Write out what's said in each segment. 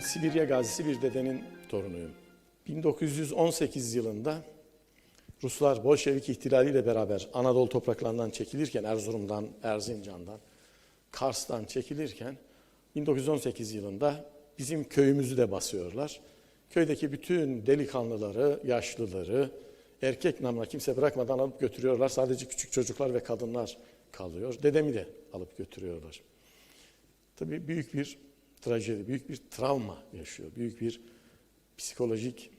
Sibirya gazisi bir dedenin torunuyum. 1918 yılında Ruslar Bolşevik ihtilaliyle beraber Anadolu topraklarından çekilirken Erzurum'dan, Erzincan'dan, Kars'tan çekilirken 1918 yılında bizim köyümüzü de basıyorlar. Köydeki bütün delikanlıları, yaşlıları, erkek namına kimse bırakmadan alıp götürüyorlar. Sadece küçük çocuklar ve kadınlar kalıyor. Dedemi de alıp götürüyorlar. Tabii büyük bir trajedi, büyük bir travma yaşıyor. Büyük bir psikolojik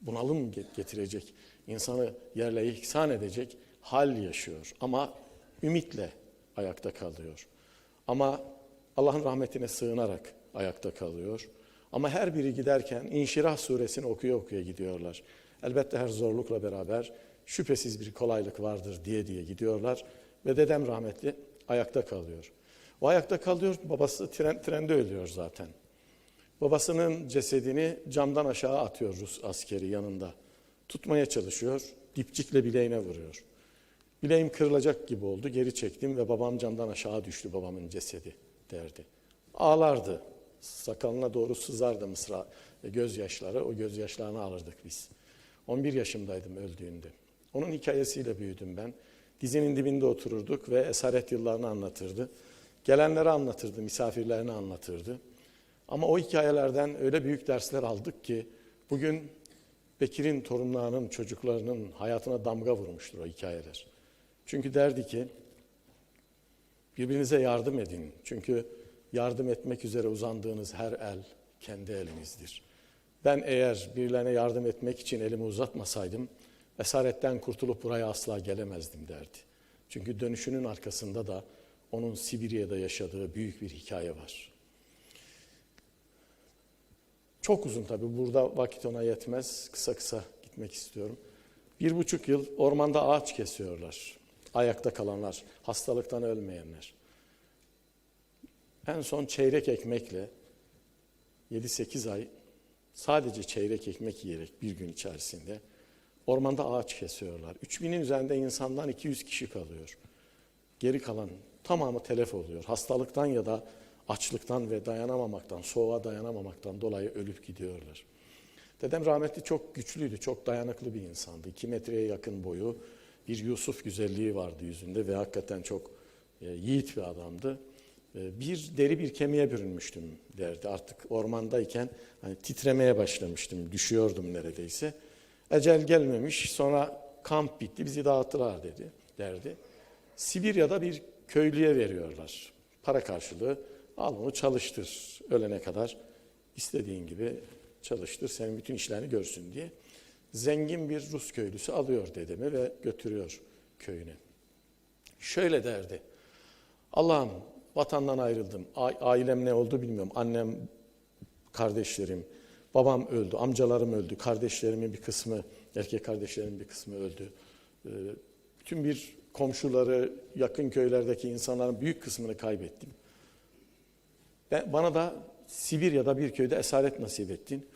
bunalım getirecek, insanı yerle ihsan edecek hal yaşıyor. Ama ümitle ayakta kalıyor. Ama Allah'ın rahmetine sığınarak ayakta kalıyor. Ama her biri giderken İnşirah suresini okuya okuya gidiyorlar. Elbette her zorlukla beraber şüphesiz bir kolaylık vardır diye diye gidiyorlar. Ve dedem rahmetli ayakta kalıyor. O ayakta kalıyor, babası tren, trende ölüyor zaten. Babasının cesedini camdan aşağı atıyor Rus askeri yanında. Tutmaya çalışıyor, dipçikle bileğine vuruyor. Bileğim kırılacak gibi oldu, geri çektim ve babam camdan aşağı düştü babamın cesedi derdi. Ağlardı, sakalına doğru sızardı mısra ve gözyaşları, o gözyaşlarını alırdık biz. 11 yaşımdaydım öldüğünde. Onun hikayesiyle büyüdüm ben. Dizinin dibinde otururduk ve esaret yıllarını anlatırdı. Gelenleri anlatırdı, misafirlerini anlatırdı. Ama o hikayelerden öyle büyük dersler aldık ki bugün Bekir'in torunlarının, çocuklarının hayatına damga vurmuştur o hikayeler. Çünkü derdi ki birbirinize yardım edin. Çünkü yardım etmek üzere uzandığınız her el kendi elinizdir. Ben eğer birilerine yardım etmek için elimi uzatmasaydım esaretten kurtulup buraya asla gelemezdim derdi. Çünkü dönüşünün arkasında da onun Sibirya'da yaşadığı büyük bir hikaye var. Çok uzun tabii, burada vakit ona yetmez. Kısa kısa gitmek istiyorum. Bir buçuk yıl ormanda ağaç kesiyorlar. Ayakta kalanlar, hastalıktan ölmeyenler. En son çeyrek ekmekle 7-8 ay sadece çeyrek ekmek yiyerek bir gün içerisinde ormanda ağaç kesiyorlar. 3000'in üzerinde insandan 200 kişi kalıyor. Geri kalan tamamı telef oluyor. Hastalıktan ya da açlıktan ve dayanamamaktan, soğuğa dayanamamaktan dolayı ölüp gidiyorlar. Dedem rahmetli çok güçlüydü, çok dayanıklı bir insandı. 2 metreye yakın boyu, bir Yusuf güzelliği vardı yüzünde ve hakikaten çok e, yiğit bir adamdı. E, bir deri bir kemiğe bürünmüştüm derdi. Artık ormandayken hani titremeye başlamıştım, düşüyordum neredeyse. Ecel gelmemiş, sonra kamp bitti, bizi dağıttılar dedi, derdi. Sibirya'da bir köylüye veriyorlar. Para karşılığı al onu çalıştır ölene kadar istediğin gibi çalıştır senin bütün işlerini görsün diye. Zengin bir Rus köylüsü alıyor dedemi ve götürüyor köyüne. Şöyle derdi. Allah'ım vatandan ayrıldım. Ailem ne oldu bilmiyorum. Annem, kardeşlerim, babam öldü, amcalarım öldü, kardeşlerimin bir kısmı, erkek kardeşlerimin bir kısmı öldü. Bütün bir komşuları, yakın köylerdeki insanların büyük kısmını kaybettim. Ben, bana da Sibirya'da bir köyde esaret nasip ettin.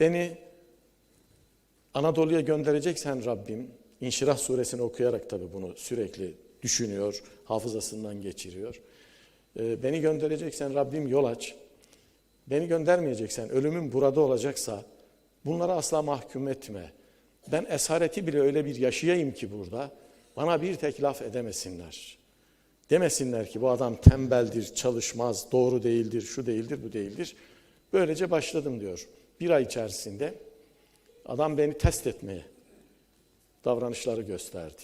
Beni Anadolu'ya göndereceksen Rabbim, İnşirah suresini okuyarak tabi bunu sürekli düşünüyor, hafızasından geçiriyor. Beni göndereceksen Rabbim yol aç. Beni göndermeyeceksen, ölümüm burada olacaksa bunlara asla mahkum etme. Ben esareti bile öyle bir yaşayayım ki burada, bana bir tek laf edemesinler. Demesinler ki bu adam tembeldir, çalışmaz, doğru değildir, şu değildir, bu değildir. Böylece başladım diyor. Bir ay içerisinde adam beni test etmeye davranışları gösterdi.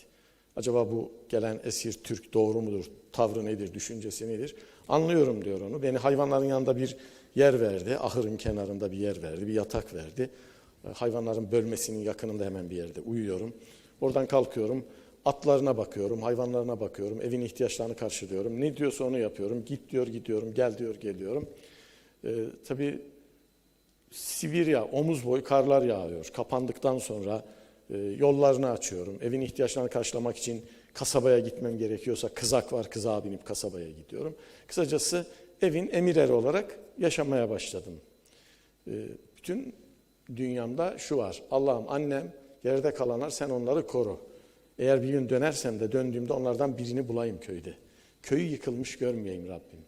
Acaba bu gelen esir Türk doğru mudur, tavrı nedir, düşüncesi nedir? Anlıyorum diyor onu. Beni hayvanların yanında bir yer verdi, ahırın kenarında bir yer verdi, bir yatak verdi. Hayvanların bölmesinin yakınında hemen bir yerde uyuyorum. Oradan kalkıyorum. Atlarına bakıyorum, hayvanlarına bakıyorum, evin ihtiyaçlarını karşılıyorum. Ne diyorsa onu yapıyorum. Git diyor gidiyorum, gel diyor geliyorum. Ee, tabii Sibirya, omuz boyu karlar yağıyor. Kapandıktan sonra e, yollarını açıyorum. Evin ihtiyaçlarını karşılamak için kasabaya gitmem gerekiyorsa kızak var, kızağa binip kasabaya gidiyorum. Kısacası evin emir eri olarak yaşamaya başladım. Ee, bütün dünyamda şu var. Allah'ım annem, geride kalanlar sen onları koru. Eğer bir gün dönersem de döndüğümde onlardan birini bulayım köyde. Köyü yıkılmış görmeyeyim Rabbim.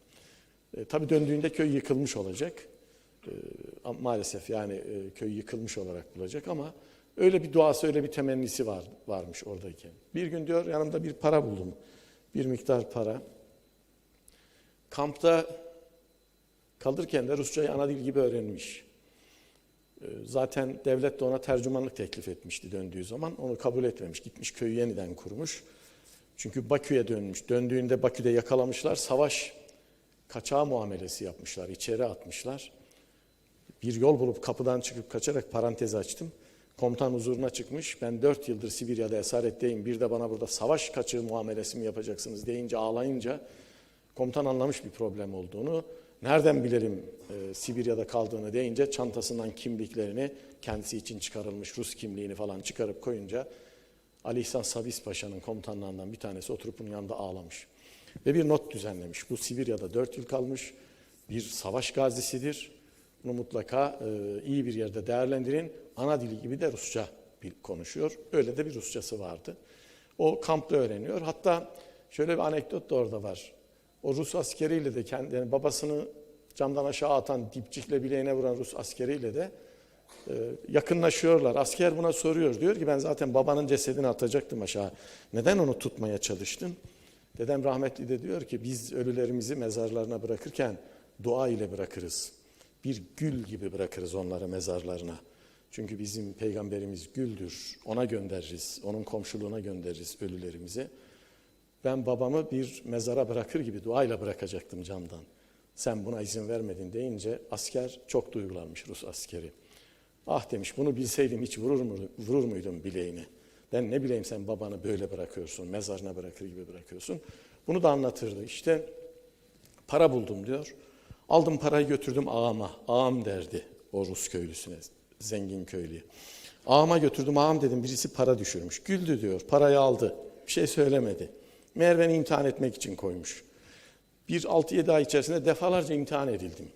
E, tabii döndüğünde köy yıkılmış olacak. ama maalesef yani e, köy yıkılmış olarak bulacak ama öyle bir duası, öyle bir temennisi var varmış oradayken. Bir gün diyor yanımda bir para buldum. Bir miktar para. Kampta kalırken de Rusçayı ana dil gibi öğrenmiş. Ee, Zaten devlet de ona tercümanlık teklif etmişti döndüğü zaman. Onu kabul etmemiş. Gitmiş köyü yeniden kurmuş. Çünkü Bakü'ye dönmüş. Döndüğünde Bakü'de yakalamışlar. Savaş kaçağı muamelesi yapmışlar. içeri atmışlar. Bir yol bulup kapıdan çıkıp kaçarak parantez açtım. Komutan huzuruna çıkmış. Ben dört yıldır Sibirya'da esaretteyim. Bir de bana burada savaş kaçığı muamelesi mi yapacaksınız deyince ağlayınca komutan anlamış bir problem olduğunu. Nereden bilelim e, Sibirya'da kaldığını deyince çantasından kimliklerini kendisi için çıkarılmış Rus kimliğini falan çıkarıp koyunca Ali İhsan Sabis Paşa'nın komutanlarından bir tanesi oturup bunun yanında ağlamış. Ve bir not düzenlemiş. Bu Sibirya'da dört yıl kalmış bir savaş gazisidir. Bunu mutlaka e, iyi bir yerde değerlendirin. Ana dili gibi de Rusça bil- konuşuyor. Öyle de bir Rusçası vardı. O kampta öğreniyor. Hatta şöyle bir anekdot da orada var. O Rus askeriyle de kendi, yani babasını camdan aşağı atan, dipçikle bileğine vuran Rus askeriyle de e, yakınlaşıyorlar. Asker buna soruyor. Diyor ki ben zaten babanın cesedini atacaktım aşağı. Neden onu tutmaya çalıştın? Dedem rahmetli de diyor ki biz ölülerimizi mezarlarına bırakırken dua ile bırakırız. Bir gül gibi bırakırız onları mezarlarına. Çünkü bizim peygamberimiz güldür. Ona göndeririz. Onun komşuluğuna göndeririz ölülerimizi. Ben babamı bir mezara bırakır gibi duayla bırakacaktım camdan. Sen buna izin vermedin deyince asker çok duygulanmış Rus askeri. Ah demiş bunu bilseydim hiç vurur, mu, vurur muydum bileğini? Ben ne bileyim sen babanı böyle bırakıyorsun, mezarına bırakır gibi bırakıyorsun. Bunu da anlatırdı. İşte para buldum diyor. Aldım parayı götürdüm ağama. Ağam derdi o Rus köylüsüne, zengin köylüye. Ağama götürdüm ağam dedim birisi para düşürmüş. Güldü diyor parayı aldı. Bir şey söylemedi. Meğer beni imtihan etmek için koymuş. Bir 6-7 ay içerisinde defalarca imtihan edildim.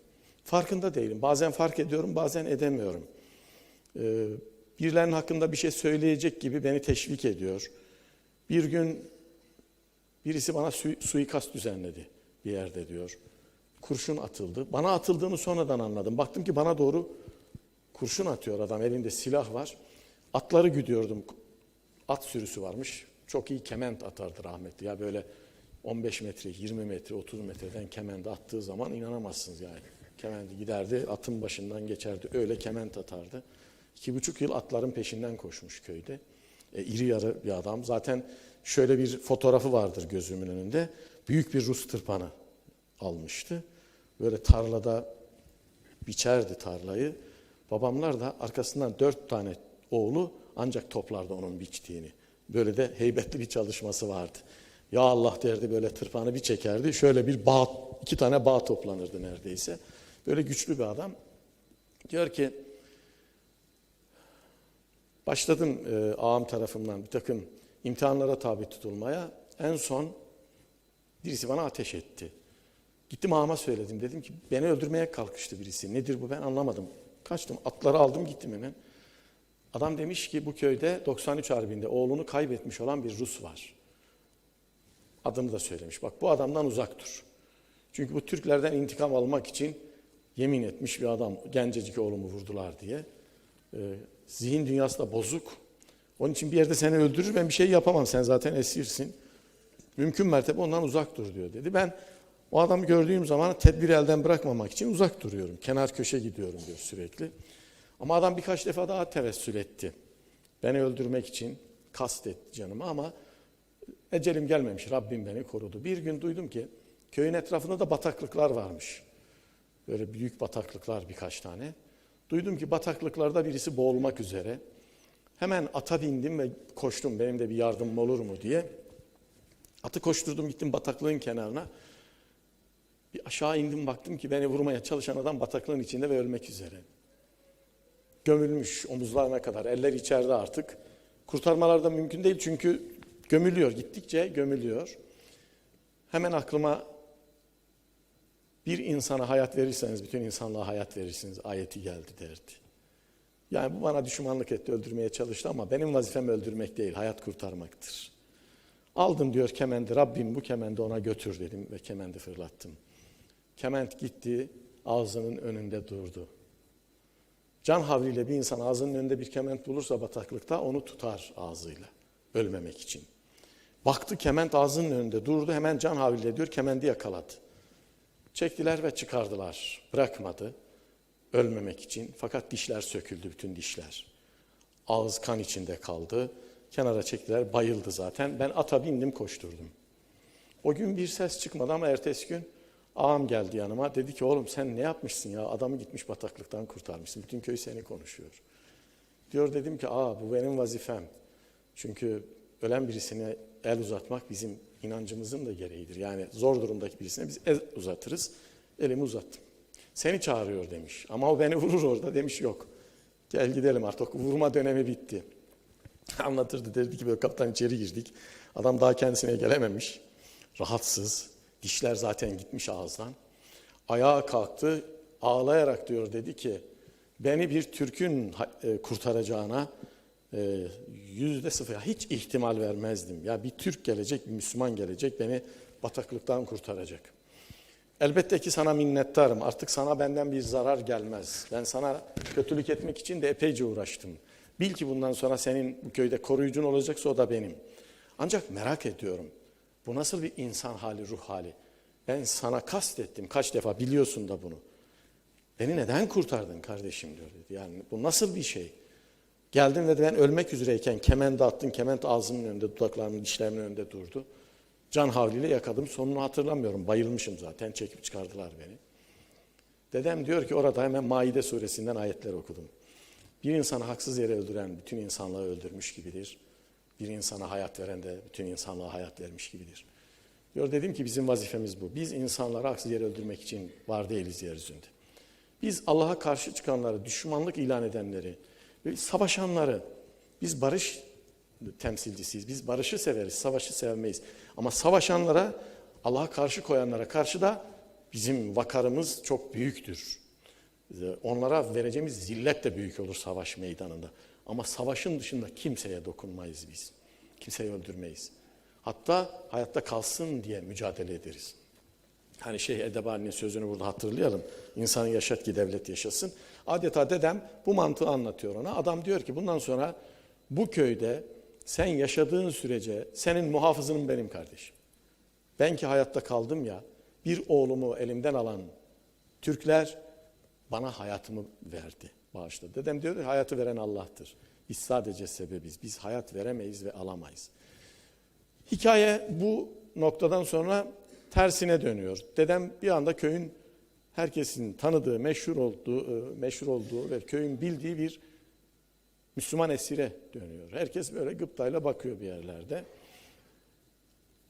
Farkında değilim. Bazen fark ediyorum, bazen edemiyorum. Ee, birilerinin hakkında bir şey söyleyecek gibi beni teşvik ediyor. Bir gün birisi bana su, suikast düzenledi bir yerde diyor. Kurşun atıldı. Bana atıldığını sonradan anladım. Baktım ki bana doğru kurşun atıyor adam. Elinde silah var. Atları güdüyordum. At sürüsü varmış. Çok iyi kement atardı rahmetli. Ya böyle 15 metre, 20 metre, 30 metreden kement attığı zaman inanamazsınız yani. Kemendi giderdi, atın başından geçerdi. Öyle kement atardı. İki buçuk yıl atların peşinden koşmuş köyde. E, iri yarı bir adam. Zaten şöyle bir fotoğrafı vardır gözümün önünde. Büyük bir Rus tırpanı almıştı. Böyle tarlada biçerdi tarlayı. Babamlar da arkasından dört tane oğlu ancak toplardı onun biçtiğini. Böyle de heybetli bir çalışması vardı. Ya Allah derdi böyle tırpanı bir çekerdi. Şöyle bir bağ, iki tane bağ toplanırdı neredeyse. Böyle güçlü bir adam. Diyor ki başladım e, ağam tarafından bir takım imtihanlara tabi tutulmaya. En son birisi bana ateş etti. Gittim ağama söyledim. Dedim ki beni öldürmeye kalkıştı birisi. Nedir bu ben anlamadım. Kaçtım atları aldım gittim hemen. Adam demiş ki bu köyde 93 Harbi'nde oğlunu kaybetmiş olan bir Rus var. Adını da söylemiş. Bak bu adamdan uzak dur. Çünkü bu Türklerden intikam almak için yemin etmiş bir adam. Gencecik oğlumu vurdular diye. Ee, zihin dünyası da bozuk. Onun için bir yerde seni öldürür ben bir şey yapamam. Sen zaten esirsin. Mümkün mertebe ondan uzak dur diyor dedi. Ben o adamı gördüğüm zaman tedbiri elden bırakmamak için uzak duruyorum. Kenar köşe gidiyorum diyor sürekli. Ama adam birkaç defa daha tevessül etti. Beni öldürmek için kastetti canımı ama ecelim gelmemiş. Rabbim beni korudu. Bir gün duydum ki köyün etrafında da bataklıklar varmış. Böyle büyük bataklıklar birkaç tane. Duydum ki bataklıklarda birisi boğulmak üzere. Hemen ata bindim ve koştum benim de bir yardımım olur mu diye. Atı koşturdum gittim bataklığın kenarına. Bir aşağı indim baktım ki beni vurmaya çalışan adam bataklığın içinde ve ölmek üzere. Gömülmüş omuzlarına kadar, eller içeride artık. Kurtarmalar da mümkün değil çünkü gömülüyor, gittikçe gömülüyor. Hemen aklıma bir insana hayat verirseniz bütün insanlığa hayat verirsiniz ayeti geldi derdi. Yani bu bana düşmanlık etti, öldürmeye çalıştı ama benim vazifem öldürmek değil, hayat kurtarmaktır. Aldım diyor kemendi, Rabbim bu kemendi ona götür dedim ve kemendi fırlattım. Kement gitti, ağzının önünde durdu. Can havliyle bir insan ağzının önünde bir kement bulursa bataklıkta onu tutar ağzıyla ölmemek için. Baktı kement ağzının önünde durdu hemen can havliyle diyor kemendi yakaladı. Çektiler ve çıkardılar. Bırakmadı ölmemek için. Fakat dişler söküldü bütün dişler. Ağız kan içinde kaldı. Kenara çektiler bayıldı zaten. Ben ata bindim koşturdum. O gün bir ses çıkmadı ama ertesi gün ağam geldi yanıma. Dedi ki oğlum sen ne yapmışsın ya adamı gitmiş bataklıktan kurtarmışsın. Bütün köy seni konuşuyor. Diyor dedim ki aa bu benim vazifem. Çünkü ölen birisine el uzatmak bizim inancımızın da gereğidir. Yani zor durumdaki birisine biz el uzatırız. Elimi uzattım. Seni çağırıyor demiş. Ama o beni vurur orada demiş yok. Gel gidelim artık vurma dönemi bitti. Anlatırdı derdi ki böyle kaptan içeri girdik. Adam daha kendisine gelememiş. Rahatsız. Dişler zaten gitmiş ağızdan. Ayağa kalktı. Ağlayarak diyor dedi ki beni bir Türk'ün e, kurtaracağına e, yüzde sıfır hiç ihtimal vermezdim. Ya bir Türk gelecek, bir Müslüman gelecek beni bataklıktan kurtaracak. Elbette ki sana minnettarım. Artık sana benden bir zarar gelmez. Ben sana kötülük etmek için de epeyce uğraştım. Bil ki bundan sonra senin bu köyde koruyucun olacaksa o da benim. Ancak merak ediyorum. Bu nasıl bir insan hali, ruh hali? Ben sana kastettim kaç defa biliyorsun da bunu. Beni neden kurtardın kardeşim diyor dedi. Yani bu nasıl bir şey? Geldin ve ben ölmek üzereyken kemende attın. Kement ağzımın önünde, dudaklarımın, dişlerimin önünde durdu. Can havliyle yakadım. Sonunu hatırlamıyorum. Bayılmışım zaten. Çekip çıkardılar beni. Dedem diyor ki orada hemen Maide suresinden ayetler okudum. Bir insanı haksız yere öldüren bütün insanlığı öldürmüş gibidir. Bir insana hayat veren de bütün insanlığa hayat vermiş gibidir. Diyor dedim ki bizim vazifemiz bu. Biz insanları haksız yere öldürmek için var değiliz yeryüzünde. Biz Allah'a karşı çıkanları, düşmanlık ilan edenleri, savaşanları, biz barış temsilcisiyiz. Biz barışı severiz, savaşı sevmeyiz. Ama savaşanlara, Allah'a karşı koyanlara karşı da bizim vakarımız çok büyüktür. Onlara vereceğimiz zillet de büyük olur savaş meydanında. Ama savaşın dışında kimseye dokunmayız biz. Kimseyi öldürmeyiz. Hatta hayatta kalsın diye mücadele ederiz. Hani Şeyh Edebali'nin sözünü burada hatırlayalım. İnsanı yaşat ki devlet yaşasın. Adeta dedem bu mantığı anlatıyor ona. Adam diyor ki bundan sonra bu köyde sen yaşadığın sürece senin muhafızının benim kardeşim. Ben ki hayatta kaldım ya bir oğlumu elimden alan Türkler bana hayatımı verdi, bağışladı. Dedem diyor ki hayatı veren Allah'tır. Biz sadece sebebiz. Biz hayat veremeyiz ve alamayız. Hikaye bu noktadan sonra tersine dönüyor. Dedem bir anda köyün herkesin tanıdığı, meşhur olduğu, meşhur olduğu ve köyün bildiği bir Müslüman esire dönüyor. Herkes böyle gıptayla bakıyor bir yerlerde.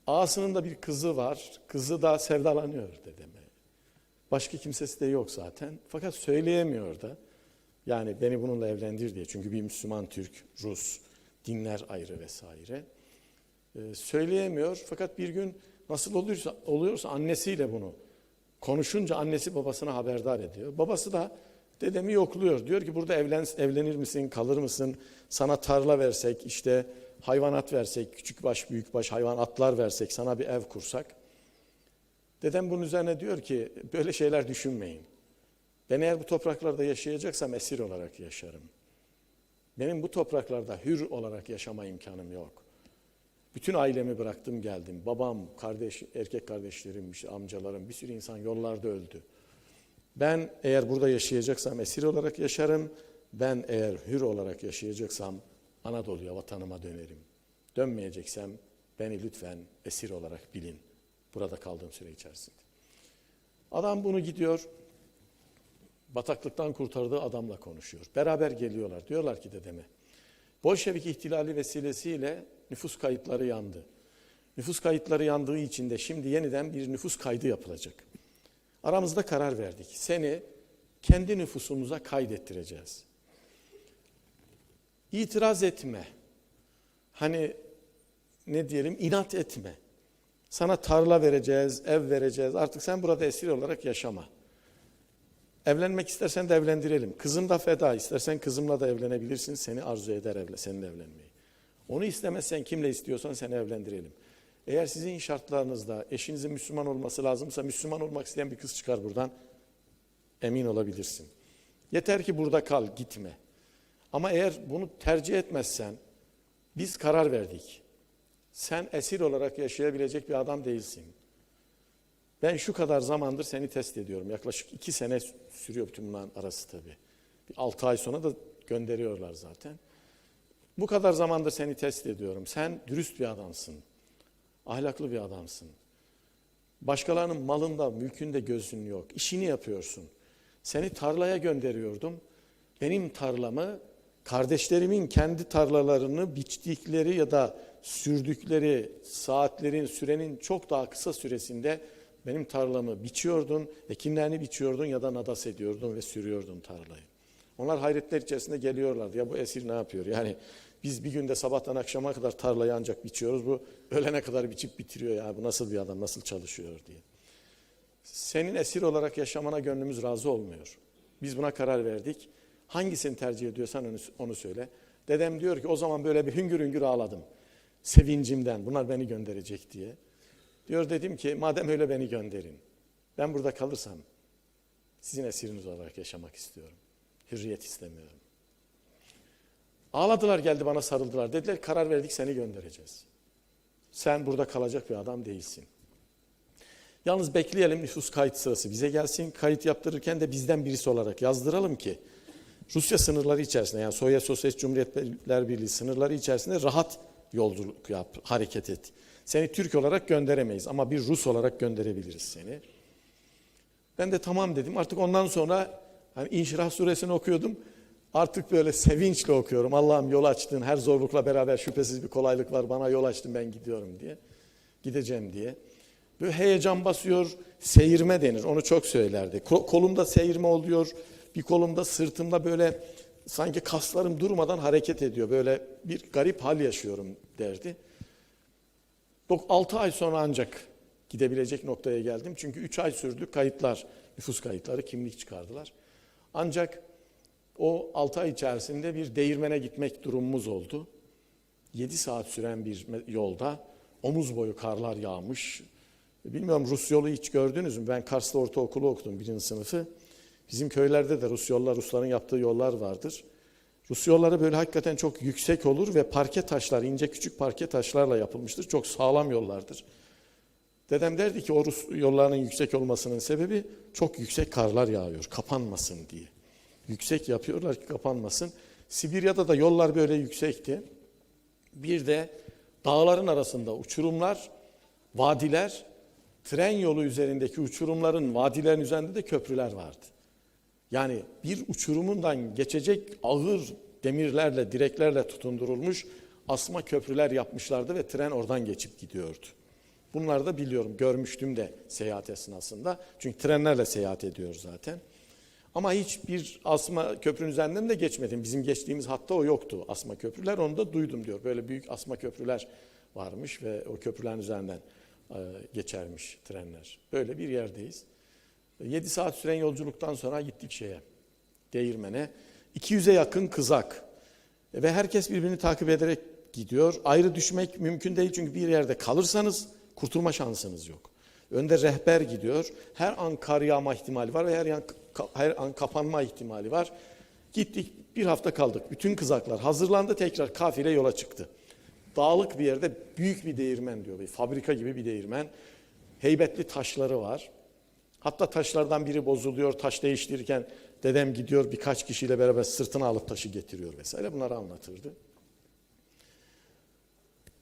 Ağasının da bir kızı var. Kızı da sevdalanıyor dedeme. Başka kimsesi de yok zaten. Fakat söyleyemiyor da. Yani beni bununla evlendir diye. Çünkü bir Müslüman Türk, Rus, dinler ayrı vesaire. Ee, söyleyemiyor. Fakat bir gün nasıl oluyorsa, oluyorsa annesiyle bunu konuşunca annesi babasına haberdar ediyor. Babası da dedemi yokluyor. Diyor ki burada evlen, evlenir misin, kalır mısın? Sana tarla versek, işte hayvanat versek, küçük baş, büyük baş hayvan atlar versek, sana bir ev kursak. Dedem bunun üzerine diyor ki böyle şeyler düşünmeyin. Ben eğer bu topraklarda yaşayacaksam esir olarak yaşarım. Benim bu topraklarda hür olarak yaşama imkanım yok. Bütün ailemi bıraktım geldim. Babam, kardeş, erkek kardeşlerim, işte amcalarım, bir sürü insan yollarda öldü. Ben eğer burada yaşayacaksam esir olarak yaşarım. Ben eğer hür olarak yaşayacaksam Anadolu'ya, vatanıma dönerim. Dönmeyeceksem beni lütfen esir olarak bilin. Burada kaldığım süre içerisinde. Adam bunu gidiyor, bataklıktan kurtardığı adamla konuşuyor. Beraber geliyorlar. Diyorlar ki dedeme, Bolşevik ihtilali vesilesiyle nüfus kayıtları yandı. Nüfus kayıtları yandığı için de şimdi yeniden bir nüfus kaydı yapılacak. Aramızda karar verdik. Seni kendi nüfusumuza kaydettireceğiz. İtiraz etme. Hani ne diyelim inat etme. Sana tarla vereceğiz, ev vereceğiz. Artık sen burada esir olarak yaşama. Evlenmek istersen de evlendirelim. Kızım da feda. İstersen kızımla da evlenebilirsin. Seni arzu eder evle, seninle evlenmeyi. Onu istemezsen kimle istiyorsan seni evlendirelim. Eğer sizin şartlarınızda eşinizin Müslüman olması lazımsa Müslüman olmak isteyen bir kız çıkar buradan. Emin olabilirsin. Yeter ki burada kal, gitme. Ama eğer bunu tercih etmezsen, biz karar verdik. Sen esir olarak yaşayabilecek bir adam değilsin. Ben şu kadar zamandır seni test ediyorum. Yaklaşık iki sene sürüyor bütün bunların arası tabii. Bir altı ay sonra da gönderiyorlar zaten. Bu kadar zamandır seni test ediyorum. Sen dürüst bir adamsın. Ahlaklı bir adamsın. Başkalarının malında, mülkünde gözün yok. İşini yapıyorsun. Seni tarlaya gönderiyordum. Benim tarlamı kardeşlerimin kendi tarlalarını biçtikleri ya da sürdükleri saatlerin, sürenin çok daha kısa süresinde benim tarlamı biçiyordun, ekinlerini biçiyordun ya da nadas ediyordun ve sürüyordun tarlayı. Onlar hayretler içerisinde geliyorlardı. Ya bu esir ne yapıyor? Yani biz bir günde sabahtan akşama kadar tarlayı ancak biçiyoruz. Bu ölene kadar biçip bitiriyor ya. Bu nasıl bir adam, nasıl çalışıyor diye. Senin esir olarak yaşamana gönlümüz razı olmuyor. Biz buna karar verdik. Hangisini tercih ediyorsan onu, söyle. Dedem diyor ki o zaman böyle bir hüngür hüngür ağladım. Sevincimden bunlar beni gönderecek diye. Diyor dedim ki madem öyle beni gönderin. Ben burada kalırsam sizin esiriniz olarak yaşamak istiyorum. Hürriyet istemiyorum. Ağladılar geldi bana sarıldılar. Dediler karar verdik seni göndereceğiz. Sen burada kalacak bir adam değilsin. Yalnız bekleyelim nüfus kayıt sırası bize gelsin. Kayıt yaptırırken de bizden birisi olarak yazdıralım ki Rusya sınırları içerisinde yani Sovyet Sosyalist Cumhuriyetler Birliği sınırları içerisinde rahat yolculuk yap, hareket et. Seni Türk olarak gönderemeyiz ama bir Rus olarak gönderebiliriz seni. Ben de tamam dedim. Artık ondan sonra hani İnşirah suresini okuyordum. Artık böyle sevinçle okuyorum. Allah'ım yol açtın. Her zorlukla beraber şüphesiz bir kolaylık var. Bana yol açtın ben gidiyorum diye. Gideceğim diye. Böyle heyecan basıyor. Seyirme denir. Onu çok söylerdi. Ko- Kolumda seyirme oluyor. Bir kolumda sırtımda böyle sanki kaslarım durmadan hareket ediyor. Böyle bir garip hal yaşıyorum derdi. 6 ay sonra ancak gidebilecek noktaya geldim. Çünkü 3 ay sürdü kayıtlar, nüfus kayıtları, kimlik çıkardılar. Ancak o 6 ay içerisinde bir değirmene gitmek durumumuz oldu. 7 saat süren bir yolda omuz boyu karlar yağmış. Bilmiyorum Rus yolu hiç gördünüz mü? Ben Kars'ta ortaokulu okudum birinci sınıfı. Bizim köylerde de Rus yollar, Rusların yaptığı yollar vardır. Rus yolları böyle hakikaten çok yüksek olur ve parke taşlar, ince küçük parke taşlarla yapılmıştır. Çok sağlam yollardır. Dedem derdi ki o Rus yollarının yüksek olmasının sebebi çok yüksek karlar yağıyor, kapanmasın diye. Yüksek yapıyorlar ki kapanmasın. Sibirya'da da yollar böyle yüksekti. Bir de dağların arasında uçurumlar, vadiler, tren yolu üzerindeki uçurumların, vadilerin üzerinde de köprüler vardı. Yani bir uçurumundan geçecek ağır demirlerle, direklerle tutundurulmuş asma köprüler yapmışlardı ve tren oradan geçip gidiyordu. Bunları da biliyorum, görmüştüm de seyahat esnasında. Çünkü trenlerle seyahat ediyor zaten. Ama hiçbir asma köprünün üzerinden de geçmedim. Bizim geçtiğimiz hatta o yoktu asma köprüler. Onu da duydum diyor. Böyle büyük asma köprüler varmış ve o köprülerin üzerinden e, geçermiş trenler. Böyle bir yerdeyiz. 7 saat süren yolculuktan sonra gittik şeye, değirmene. 200'e yakın kızak. Ve herkes birbirini takip ederek gidiyor. Ayrı düşmek mümkün değil çünkü bir yerde kalırsanız kurtulma şansınız yok. Önde rehber gidiyor. Her an kar yağma ihtimali var ve her an, her an kapanma ihtimali var. Gittik bir hafta kaldık. Bütün kızaklar hazırlandı tekrar kafile yola çıktı. Dağlık bir yerde büyük bir değirmen diyor. Bir fabrika gibi bir değirmen. Heybetli taşları var. Hatta taşlardan biri bozuluyor, taş değiştirirken dedem gidiyor birkaç kişiyle beraber sırtına alıp taşı getiriyor vesaire bunları anlatırdı.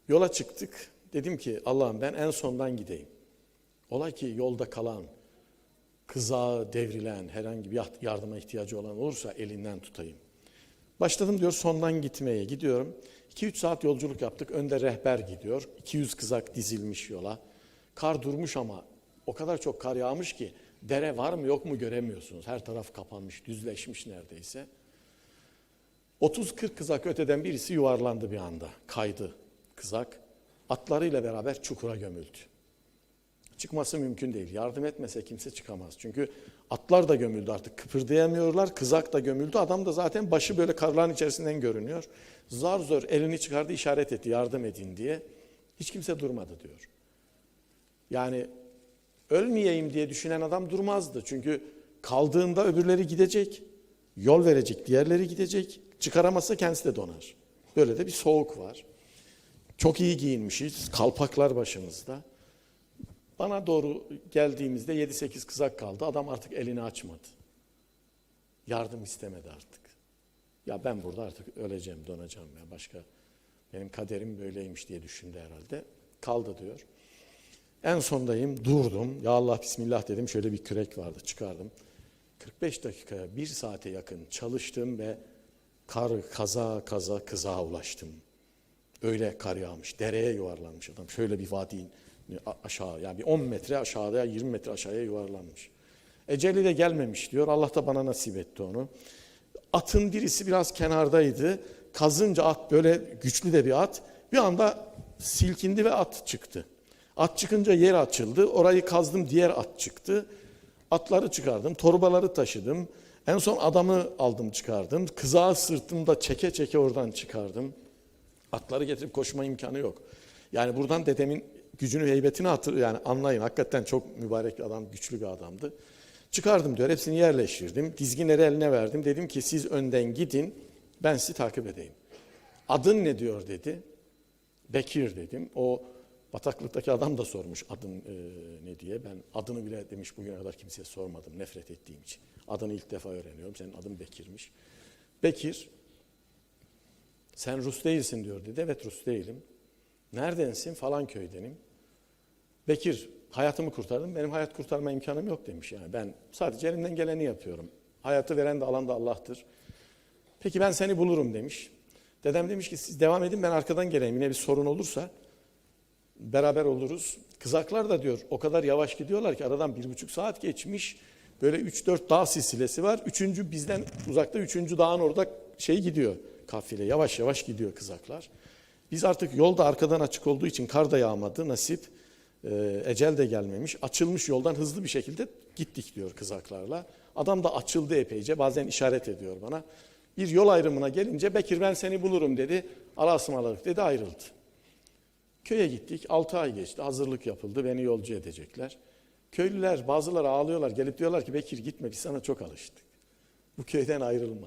Yola çıktık. Dedim ki Allah'ım ben en sondan gideyim. Ola ki yolda kalan, kızağı devrilen, herhangi bir yardıma ihtiyacı olan olursa elinden tutayım. Başladım diyor sondan gitmeye gidiyorum. 2-3 saat yolculuk yaptık. Önde rehber gidiyor. 200 kızak dizilmiş yola. Kar durmuş ama o kadar çok kar yağmış ki dere var mı yok mu göremiyorsunuz. Her taraf kapanmış, düzleşmiş neredeyse. 30-40 kızak öteden birisi yuvarlandı bir anda. Kaydı kızak. Atlarıyla beraber çukura gömüldü. Çıkması mümkün değil. Yardım etmese kimse çıkamaz. Çünkü atlar da gömüldü artık. Kıpırdayamıyorlar. Kızak da gömüldü. Adam da zaten başı böyle karların içerisinden görünüyor. Zar zor elini çıkardı işaret etti yardım edin diye. Hiç kimse durmadı diyor. Yani ölmeyeyim diye düşünen adam durmazdı. Çünkü kaldığında öbürleri gidecek. Yol verecek, diğerleri gidecek. Çıkaramazsa kendisi de donar. Böyle de bir soğuk var. Çok iyi giyinmişiz, kalpaklar başımızda. Bana doğru geldiğimizde 7-8 kızak kaldı. Adam artık elini açmadı. Yardım istemedi artık. Ya ben burada artık öleceğim, donacağım ya başka benim kaderim böyleymiş diye düşündü herhalde. Kaldı diyor. En sondayım, durdum. Ya Allah Bismillah dedim. Şöyle bir kürek vardı, çıkardım. 45 dakikaya, bir saate yakın çalıştım ve kar kaza kaza kızağa ulaştım. Öyle kar yağmış, dereye yuvarlanmış adam. Şöyle bir vadinin aşağı, yani bir 10 metre aşağıya, 20 metre aşağıya yuvarlanmış. Eceli de gelmemiş diyor. Allah da bana nasip etti onu. Atın birisi biraz kenardaydı. Kazınca at böyle güçlü de bir at. Bir anda silkindi ve at çıktı. At çıkınca yer açıldı. Orayı kazdım diğer at çıktı. Atları çıkardım, torbaları taşıdım. En son adamı aldım çıkardım. Kızağı sırtımda çeke çeke oradan çıkardım. Atları getirip koşma imkanı yok. Yani buradan dedemin gücünü, heybetini hatır yani anlayın. Hakikaten çok mübarek bir adam, güçlü bir adamdı. Çıkardım diyor, hepsini yerleştirdim. Dizginleri eline verdim. Dedim ki siz önden gidin, ben sizi takip edeyim. Adın ne diyor dedi. Bekir dedim. O bataklıktaki adam da sormuş adın e, ne diye. Ben adını bile demiş bugüne kadar kimseye sormadım nefret ettiğim için. Adını ilk defa öğreniyorum. Senin adın Bekir'miş. Bekir, sen Rus değilsin diyor dedi. Evet Rus değilim. Neredensin? Falan köydenim. Bekir, hayatımı kurtardım. Benim hayat kurtarma imkanım yok demiş. Yani ben sadece elimden geleni yapıyorum. Hayatı veren de alan da Allah'tır. Peki ben seni bulurum demiş. Dedem demiş ki siz devam edin ben arkadan geleyim. Yine bir sorun olursa beraber oluruz. Kızaklar da diyor o kadar yavaş gidiyorlar ki aradan bir buçuk saat geçmiş. Böyle üç dört dağ silsilesi var. Üçüncü bizden uzakta üçüncü dağın orada şey gidiyor kafile. Yavaş yavaş gidiyor kızaklar. Biz artık yolda arkadan açık olduğu için kar da yağmadı nasip. Ee, ecel de gelmemiş. Açılmış yoldan hızlı bir şekilde gittik diyor kızaklarla. Adam da açıldı epeyce. Bazen işaret ediyor bana. Bir yol ayrımına gelince Bekir ben seni bulurum dedi. Allah'a ısmarladık dedi ayrıldı. Köye gittik. 6 ay geçti. Hazırlık yapıldı. Beni yolcu edecekler. Köylüler bazıları ağlıyorlar. Gelip diyorlar ki Bekir gitme biz sana çok alıştık. Bu köyden ayrılma.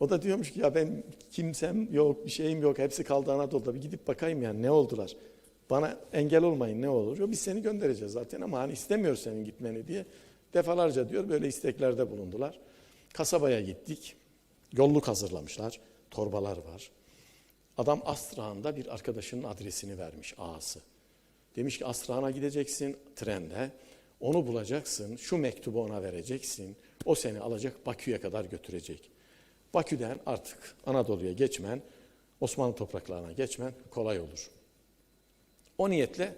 O da diyormuş ki ya ben kimsem yok, bir şeyim yok. Hepsi kaldı Anadolu'da. Bir gidip bakayım yani ne oldular. Bana engel olmayın ne olur. Yo, biz seni göndereceğiz zaten ama hani istemiyor senin gitmeni diye. Defalarca diyor böyle isteklerde bulundular. Kasabaya gittik. Yolluk hazırlamışlar. Torbalar var. Adam Astrahan'da bir arkadaşının adresini vermiş ağası. Demiş ki Astrahan'a gideceksin trenle. Onu bulacaksın. Şu mektubu ona vereceksin. O seni alacak Bakü'ye kadar götürecek. Bakü'den artık Anadolu'ya geçmen, Osmanlı topraklarına geçmen kolay olur. O niyetle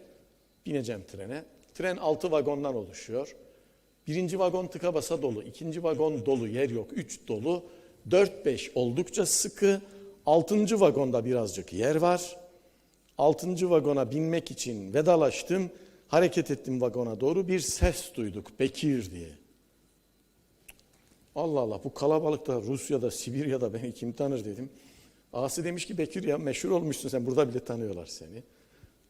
bineceğim trene. Tren altı vagondan oluşuyor. Birinci vagon tıka basa dolu, ikinci vagon dolu, yer yok, üç dolu, dört beş oldukça sıkı, altıncı vagonda birazcık yer var. Altıncı vagona binmek için vedalaştım, hareket ettim vagona doğru, bir ses duyduk, Bekir diye. Allah Allah bu kalabalıkta Rusya'da, Sibirya'da beni kim tanır dedim. Ağası demiş ki Bekir ya meşhur olmuşsun sen burada bile tanıyorlar seni.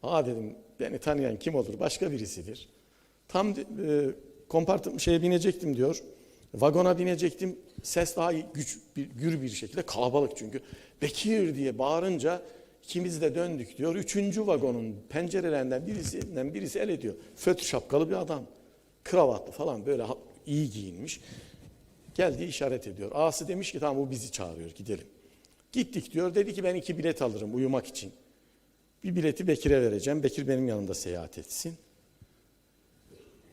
Aa dedim beni tanıyan kim olur başka birisidir. Tam e, kompartım şeye binecektim diyor. Vagona binecektim. Ses daha güç bir, gür bir şekilde kalabalık çünkü. Bekir diye bağırınca ikimiz de döndük diyor. Üçüncü vagonun pencerelerinden birisinden birisi el ediyor. Föt şapkalı bir adam. Kravatlı falan böyle iyi giyinmiş. Geldi işaret ediyor. Ağası demiş ki tamam bu bizi çağırıyor gidelim. Gittik diyor. Dedi ki ben iki bilet alırım uyumak için. Bir bileti Bekir'e vereceğim. Bekir benim yanımda seyahat etsin.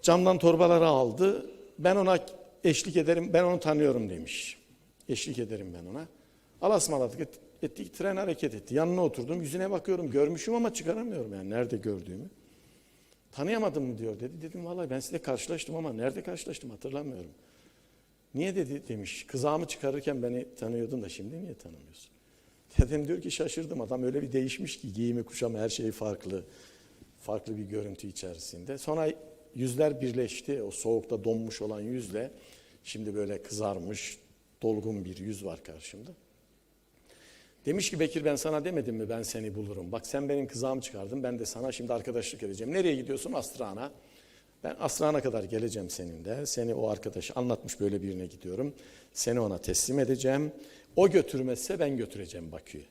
Camdan torbaları aldı. Ben ona eşlik ederim. Ben onu tanıyorum demiş. Eşlik ederim ben ona. Allah'a ısmarladık ettik. Tren hareket etti. Yanına oturdum. Yüzüne bakıyorum. Görmüşüm ama çıkaramıyorum yani nerede gördüğümü. Tanıyamadım mı diyor dedi. Dedim vallahi ben size karşılaştım ama nerede karşılaştım hatırlamıyorum. Niye dedi demiş. Kızağımı çıkarırken beni tanıyordun da şimdi niye tanımıyorsun? Dedem diyor ki şaşırdım adam öyle bir değişmiş ki giyimi kuşamı her şeyi farklı. Farklı bir görüntü içerisinde. Sonra yüzler birleşti. O soğukta donmuş olan yüzle şimdi böyle kızarmış dolgun bir yüz var karşımda. Demiş ki Bekir ben sana demedim mi ben seni bulurum. Bak sen benim kızağımı çıkardın ben de sana şimdi arkadaşlık edeceğim. Nereye gidiyorsun? Astrana. Ben Aslan'a kadar geleceğim seninle. Seni o arkadaş anlatmış böyle birine gidiyorum. Seni ona teslim edeceğim. O götürmezse ben götüreceğim Bakü'ye.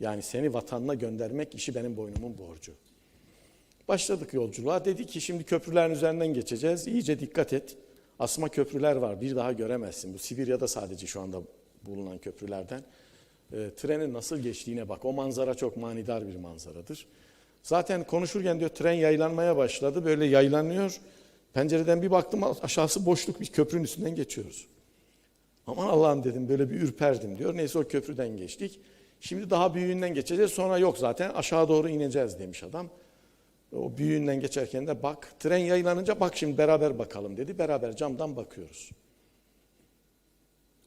Yani seni vatanına göndermek işi benim boynumun borcu. Başladık yolculuğa. Dedi ki şimdi köprülerin üzerinden geçeceğiz. İyice dikkat et. Asma köprüler var. Bir daha göremezsin. Bu Sibirya'da sadece şu anda bulunan köprülerden. E, trenin nasıl geçtiğine bak. O manzara çok manidar bir manzaradır. Zaten konuşurken diyor tren yaylanmaya başladı. Böyle yaylanıyor. Pencereden bir baktım aşağısı boşluk bir köprünün üstünden geçiyoruz. Aman Allah'ım dedim böyle bir ürperdim diyor. Neyse o köprüden geçtik. Şimdi daha büyüğünden geçeceğiz sonra yok zaten aşağı doğru ineceğiz demiş adam. O büyüğünden geçerken de bak tren yaylanınca bak şimdi beraber bakalım dedi. Beraber camdan bakıyoruz.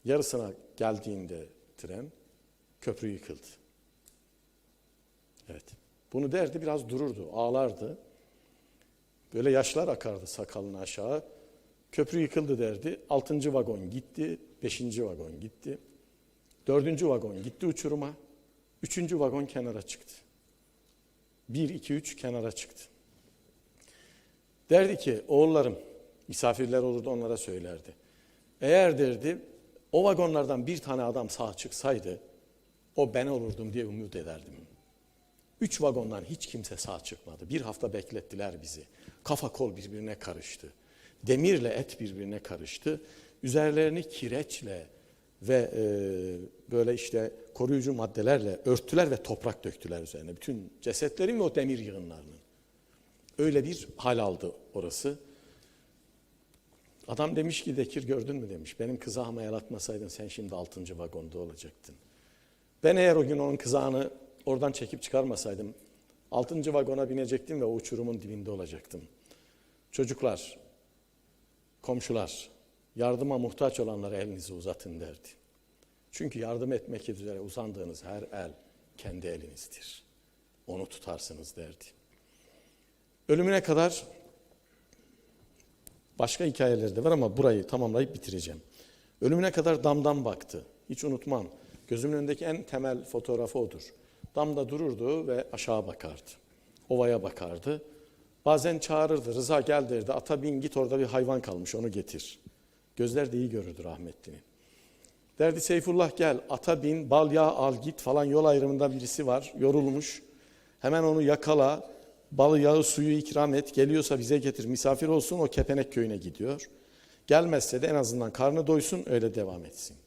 Yarısına geldiğinde tren köprü yıkıldı. Evet. Bunu derdi biraz dururdu, ağlardı. Böyle yaşlar akardı sakalına aşağı. Köprü yıkıldı derdi. Altıncı vagon gitti, beşinci vagon gitti. Dördüncü vagon gitti uçuruma. Üçüncü vagon kenara çıktı. Bir, iki, üç kenara çıktı. Derdi ki oğullarım, misafirler olurdu onlara söylerdi. Eğer derdi o vagonlardan bir tane adam sağ çıksaydı o ben olurdum diye umut ederdim. Üç vagondan hiç kimse sağ çıkmadı. Bir hafta beklettiler bizi. Kafa kol birbirine karıştı. Demirle et birbirine karıştı. Üzerlerini kireçle ve e, böyle işte koruyucu maddelerle örttüler ve toprak döktüler üzerine. Bütün cesetlerin ve o demir yığınlarının. Öyle bir hal aldı orası. Adam demiş ki Dekir gördün mü demiş. Benim kızağıma el atmasaydın sen şimdi altıncı vagonda olacaktın. Ben eğer o gün onun kızağını oradan çekip çıkarmasaydım altıncı vagona binecektim ve o uçurumun dibinde olacaktım. Çocuklar, komşular, yardıma muhtaç olanlara elinizi uzatın derdi. Çünkü yardım etmek üzere uzandığınız her el kendi elinizdir. Onu tutarsınız derdi. Ölümüne kadar başka hikayeleri de var ama burayı tamamlayıp bitireceğim. Ölümüne kadar damdan baktı. Hiç unutmam. Gözümün önündeki en temel fotoğrafı odur. Damda dururdu ve aşağı bakardı. Ovaya bakardı. Bazen çağırırdı. Rıza gel derdi. Ata bin git orada bir hayvan kalmış onu getir. Gözler de iyi görürdü rahmetlinin. Derdi Seyfullah gel ata bin bal yağı al git falan yol ayrımında birisi var yorulmuş. Hemen onu yakala balı yağı suyu ikram et geliyorsa bize getir misafir olsun o kepenek köyüne gidiyor. Gelmezse de en azından karnı doysun öyle devam etsin.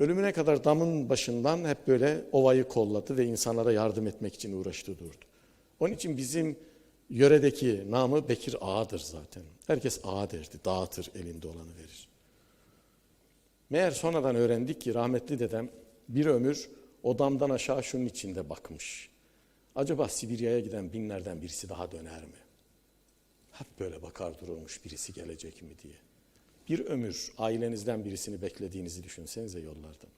Ölümüne kadar damın başından hep böyle ovayı kolladı ve insanlara yardım etmek için uğraştı durdu. Onun için bizim yöredeki namı Bekir Ağa'dır zaten. Herkes Ağa derdi, dağıtır, elinde olanı verir. Meğer sonradan öğrendik ki rahmetli dedem bir ömür o damdan aşağı şunun içinde bakmış. Acaba Sibirya'ya giden binlerden birisi daha döner mi? Hep böyle bakar dururmuş birisi gelecek mi diye. Bir ömür ailenizden birisini beklediğinizi düşünsenize yollardan.